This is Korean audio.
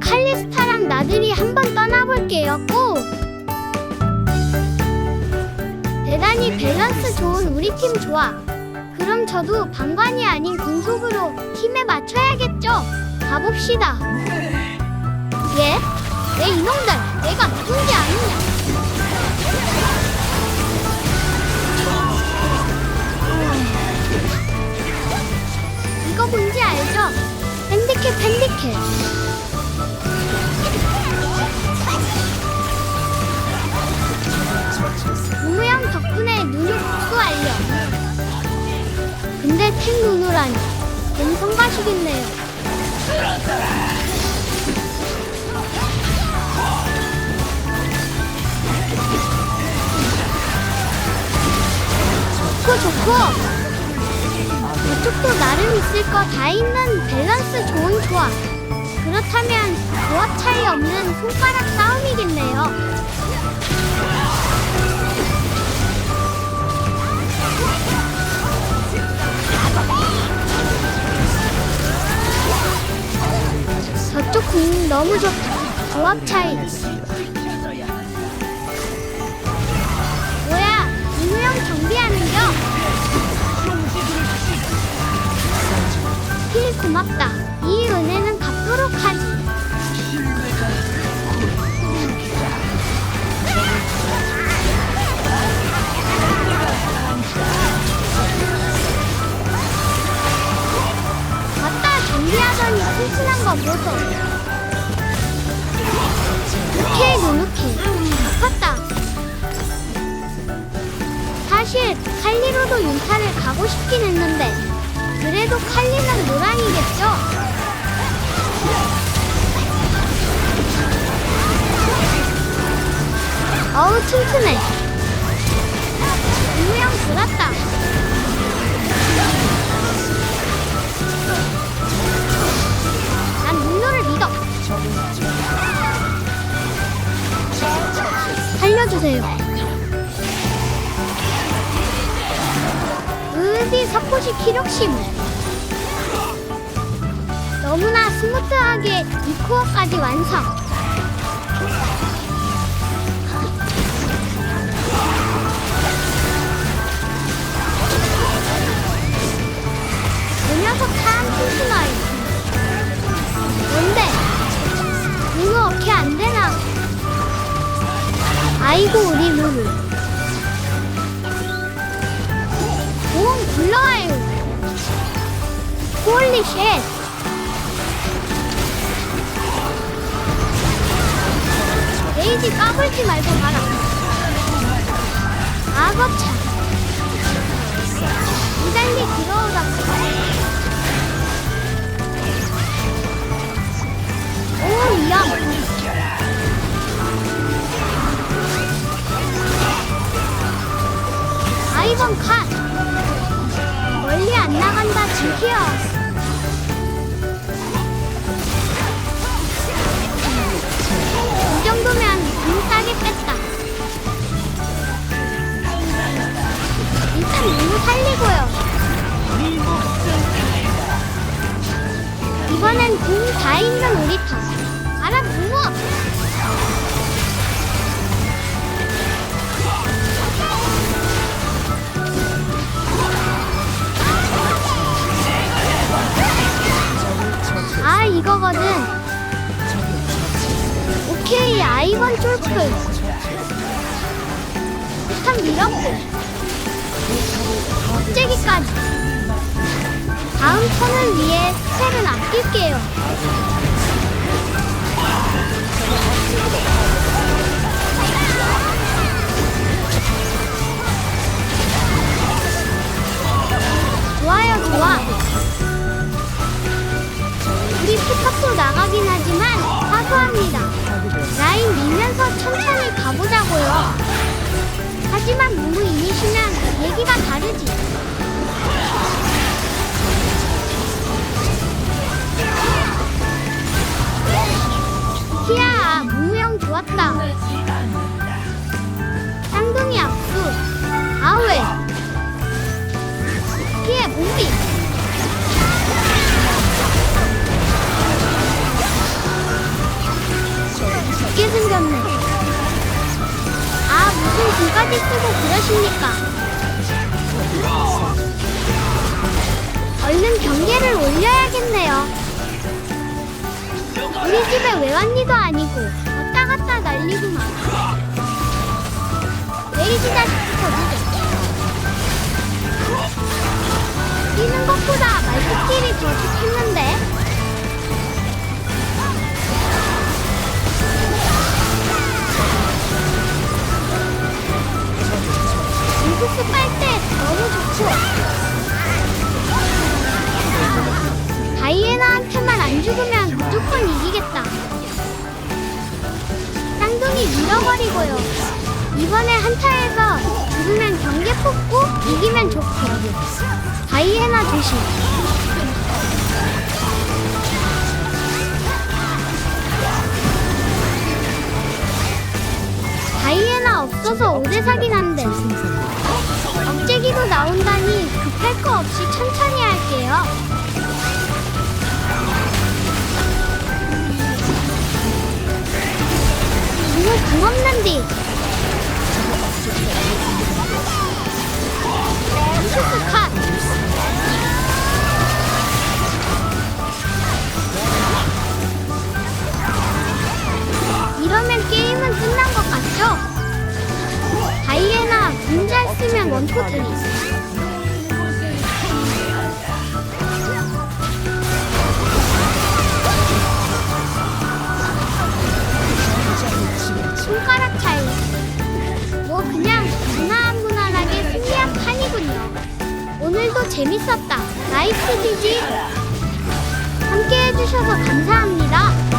칼리스타랑 나들이 한번 떠나볼게요. 고! 대단히 밸런스 좋은 우리 팀 좋아. 그럼 저도 방관이 아닌 공속으로 팀에 맞춰야겠죠? 가봅시다. 예? 내 이놈들, 내가 누군지 아느냐? 탱 누누라니. 너무 성가시겠네요. 좋고 좋고. 이쪽도 나름 있을 거 다 있는 밸런스 좋은 조합. 그렇다면 조합 차이 없는 손가락 싸움 공 너무 좋다. 조합 차이. 뭐야, 이무영 정비하는겨? 힐 고맙다. 이 은혜는 갚도록 하지. 맞다, 정비하더니 튼튼한 거 보소. 오케이, 노노케. 아팠다. 사실 칼리로도 윤타를 가고 싶긴 했는데 그래도 칼리는 노랑이겠죠? 어우 튼튼해 우영 들었다 으디 석고시 키력심 너무나 스무트하게 이 코어까지 완성. 되나? 아이고 우리 루루 공 굴러와요 홀리 쉣 레이지 까불지 말고 가라. 악어차. 이달리 들어오다 오 위험 이 정도면 돈 싸게 뺐다. 일단 누구 살리고요. 이번엔 공 다 있는 우리 터 알아 부모 이거거든. 오케이 아이번 쫄크 폭탄 밀었고 껍데기까지. 다음 턴을 위해 스펠은 아낄게요. 좋아요 좋아 피컵도 나가긴 하지만 사소합니다. 라인 밀면서 천천히 가보자고요. 하지만 무무 이니시면 얘기 뭐까지 쓰고 그러십니까? 얼른 경계를 올려야겠네요. 우리 집에 외환이도 아니고 왔다 갔다 난리구만. 밀어버리고요. 이번에 한타에서 죽으면 경계 뽑고 이기면 좋고. 다이애나 조심. 다이애나 없어서 오대 사긴 한데. 억제기도 나온다니 급할 거 없이 손가락 차이. 뭐 그냥 무난무난하게 승리한 판이군요. 오늘도 재밌었다. 나이스 지지. 함께 해주셔서 감사합니다.